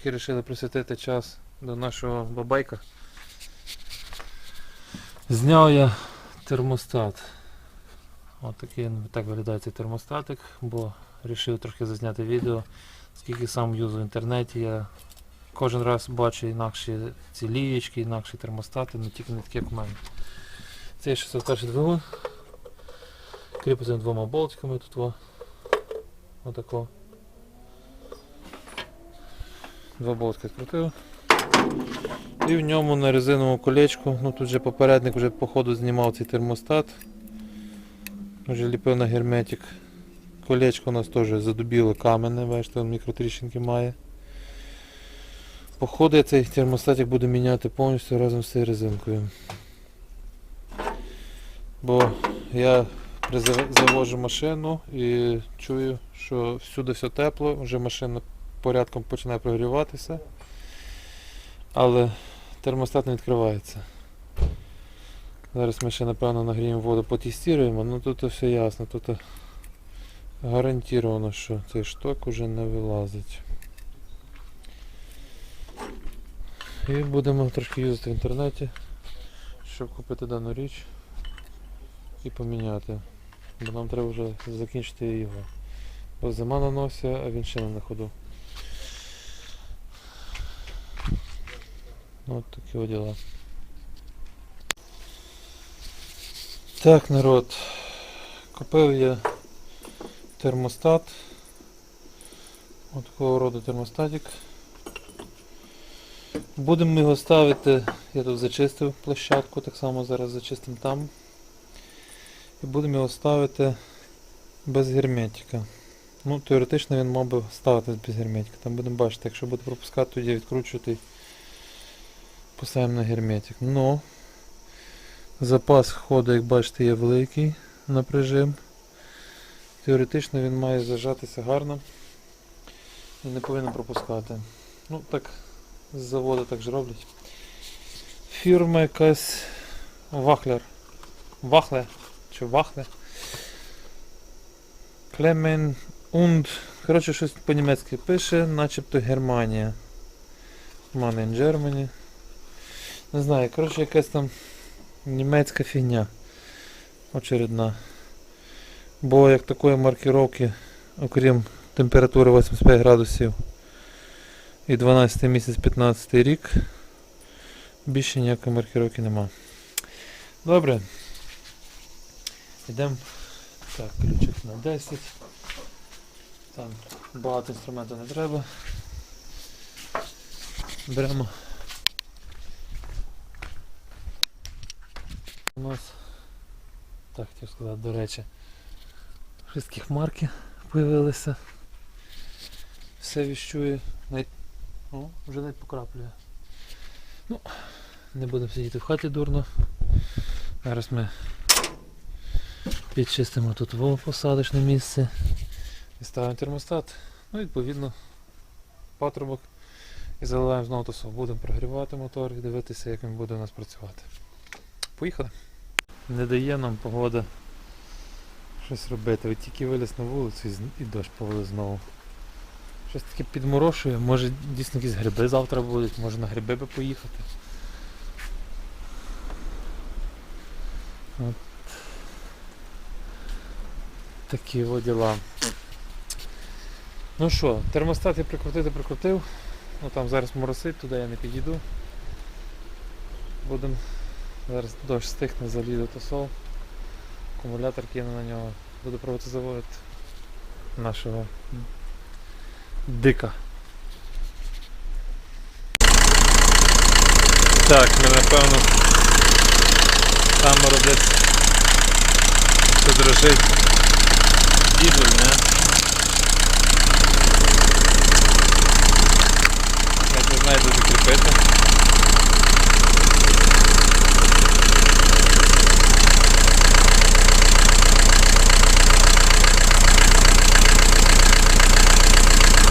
трошки вирішили присвятити час до нашого бабайка. Зняв я термостат. Ось такий так виглядає цей термостатик, бо вирішив трохи зазняти відео, скільки сам юзу в інтернеті. Я кожен раз бачу інакші ці лієчки, інакші термостати, не тільки не такі, як в мене. Цей 601 двигун. Кріпиться двома болтиками тут. Отако. Два болтики відкрутив. І в ньому на резиновому колечку, ну тут вже попередник вже по ходу знімав цей термостат. Вже ліпив на герметик. Колечко у нас теж задубіло каменне, бачите, він мікротріщинки має. Походу я цей термостатик буду міняти повністю разом з цією резинкою. Бо я завожу машину і чую, що всюди все тепло, вже машина порядком починає прогріватися, але термостат не відкривається. Зараз ми ще напевно нагріємо воду, потестуємо, ну тут все ясно, тут гарантовано, що цей шток уже не вилазить. І будемо трошки юзати в інтернеті, щоб купити дану річ і поміняти. Бо нам треба вже закінчити його. Бо зима на носі, а він ще не на ходу. От такі от діла. Так, народ. Купив я термостат. От такого роду термостатик. Будемо його ставити, я тут зачистив площадку, так само зараз зачистимо там. І будемо його ставити без герметика. Ну, теоретично він мав би ставитись без герметика. Там будемо бачити, якщо буде пропускати, тоді відкручувати і поставимо на герметик. Но запас ходу, як бачите, є великий на прижим. Теоретично він має зажатися гарно і не повинен пропускати. Ну так з заводу так ж роблять. Фірма якась Вахлер. Вахле чи Вахле. Клемен und. Коротше, щось по-німецьки пише, начебто Германія. Man in Germany. Не знаю, коротше, якась там німецька фігня. Очередна. Бо як такої маркировки, окрім температури 85 градусів і 12 місяць 15 рік, більше ніякої маркировки нема. Добре. Йдемо. Так, ключик на 10. Там багато інструменту не треба. Беремо. У нас, так хотів сказати, до речі, такі хмарки появилися. Все віщує. Навіть, о, вже навіть покраплює. Ну, не будемо сидіти в хаті дурно. Зараз ми підчистимо тут посадочне місце і ставимо термостат. Ну, відповідно, патрубок і заливаємо знову тосо. Будемо прогрівати мотор і дивитися, як він буде у нас працювати. Поїхали. Не дає нам погода щось робити. От тільки виліз на вулицю і, дощ повели знову. Щось таке підморошує, може дійсно якісь гриби завтра будуть, може на гриби би поїхати. От. Такі от діла. Ну що, термостат я прикрутити прикрутив. Ну там зараз моросить, туди я не підійду. Будемо зараз дощ стихне, заліду тосол. Акумулятор кину на нього. Буду пробувати заводити нашого дика. Так, ми напевно там родиться що дрожить? Я не знаю, де закріпити.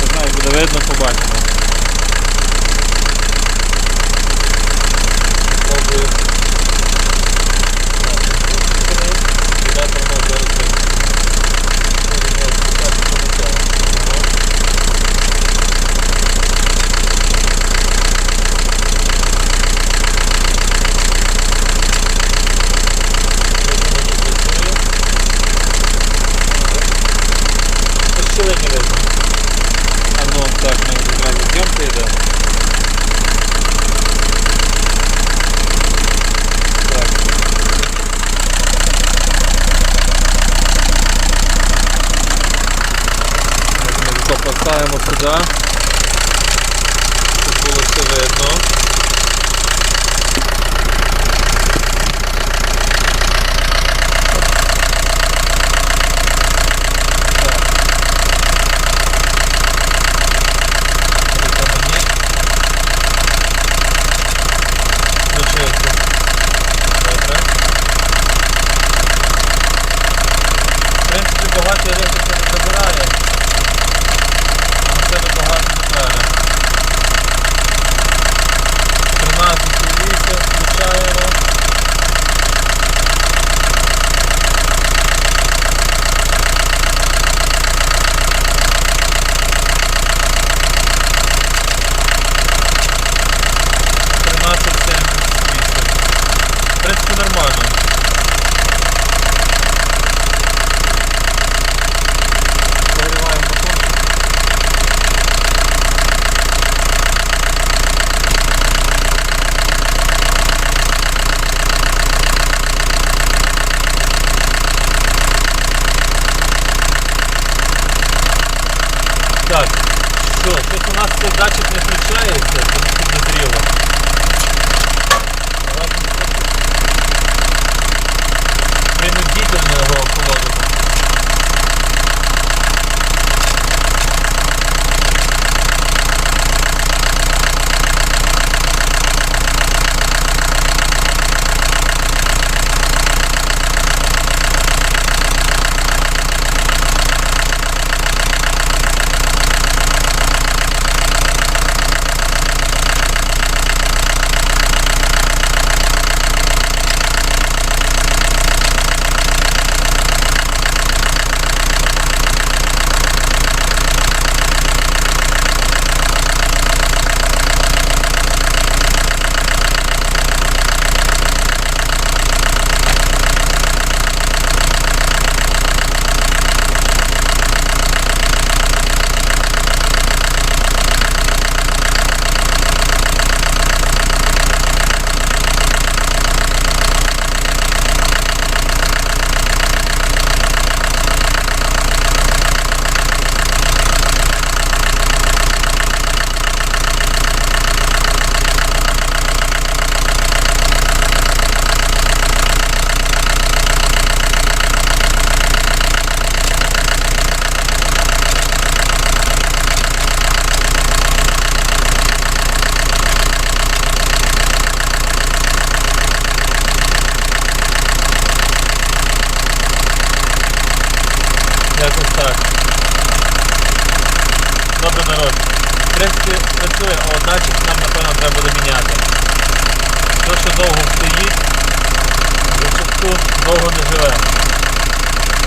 Не знаю, буде видно, precisar. Нас цей працює, працює, а датчик нам, напевно, треба буде міняти. Те, що довго стоїть, в сутку довго не живе.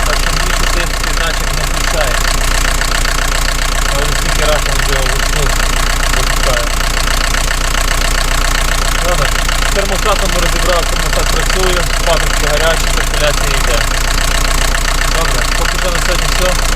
Так що більше цей датчик не включає. Але скільки раз він вже вручну випускає. Ладно, з термостатом ми розібрали, термостат працює, патрубки гарячі, циркуляція йде. Добре, поки що на сьогодні все.